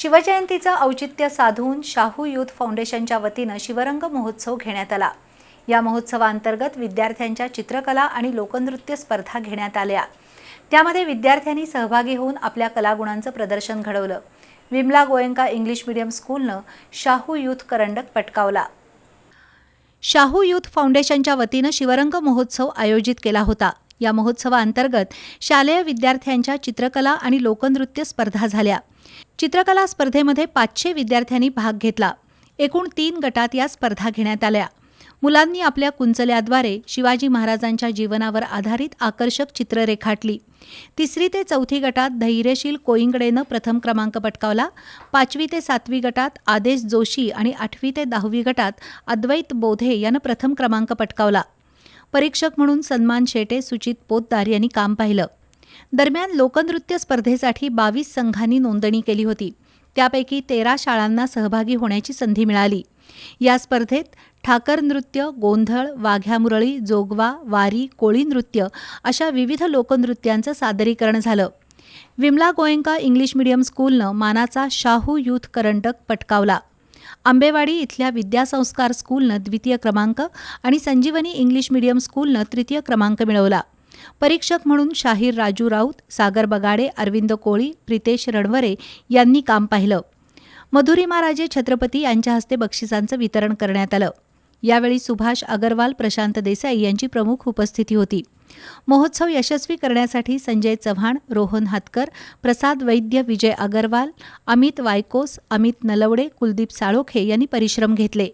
शिवजयंतीचं औचित्य साधून शाहू यूथ फाउंडेशनच्या वतीनं शिवरंग महोत्सव घेण्यात आला. या महोत्सवाअंतर्गत विद्यार्थ्यांच्या चित्रकला आणि लोकनृत्य स्पर्धा घेण्यात आल्या. त्यामध्ये विद्यार्थ्यांनी सहभागी होऊन आपल्या कलागुणांचं प्रदर्शन घडवलं. विमला गोयंका इंग्लिश मीडियम स्कूलनं शाहू यूथ करंडक पटकावला. शाहू यूथ फाउंडेशनच्या वतीनं शिवरंग महोत्सव आयोजित केला होता. या महोत्सवाअंतर्गत शालेय विद्यार्थ्यांच्या चित्रकला आणि लोकनृत्य स्पर्धा झाल्या. चित्रकला स्पर्धेमध्ये पाचशे विद्यार्थ्यांनी भाग घेतला. एकूण तीन गटात या स्पर्धा घेण्यात आल्या. मुलांनी आपल्या कुंचल्याद्वारे शिवाजी महाराजांच्या जीवनावर आधारित आकर्षक चित्र रेखाटली. तिसरी ते चौथी गटात धैर्यशील कोईंगडेनं प्रथम क्रमांक पटकावला. पाचवी ते सातवी गटात आदेश जोशी आणि आठवी ते दहावी गटात अद्वैत बोधे यानं प्रथम क्रमांक पटकावला. परीक्षक म्हणून सन्मान शेटे सुचित पोतदार यांनी काम पाहिलं. दरम्यान लोकनृत्य स्पर्धेसाठी बावीस संघांनी नोंदणी केली होती. त्यापैकी तेरा शाळांना सहभागी होण्याची संधी मिळाली. या स्पर्धेत ठाकर नृत्य गोंधळ वाघ्या मुरळी जोगवा वारी कोळी नृत्य अशा विविध लोकनृत्यांचं सादरीकरण झालं. विमला गोयंका इंग्लिश मीडियम स्कूलनं मानाचा शाहू यूथ करंडक पटकावला. आंबेवाडी इथल्या विद्यासंस्कार स्कूलनं द्वितीय क्रमांक आणि संजीवनी इंग्लिश मीडियम स्कूलनं तृतीय क्रमांक मिळवला. परीक्षक म्हणून शाहीर राजू राऊत सागर बगाडे अरविंद कोळी प्रितेश रणवरे यांनी काम पाहिलं. मधुरिमा राजे छत्रपती यांच्या हस्ते बक्षिसांचं वितरण करण्यात आलं. यावेळी सुभाष अगरवाल प्रशांत देसाई यांची प्रमुख उपस्थिती होती. महोत्सव यशस्वी करण्यासाठी संजय चव्हाण रोहन हातकर प्रसाद वैद्य विजय अगरवाल अमित वायकोस अमित नलवडे कुलदीप साळोखे यांनी परिश्रम घेतले.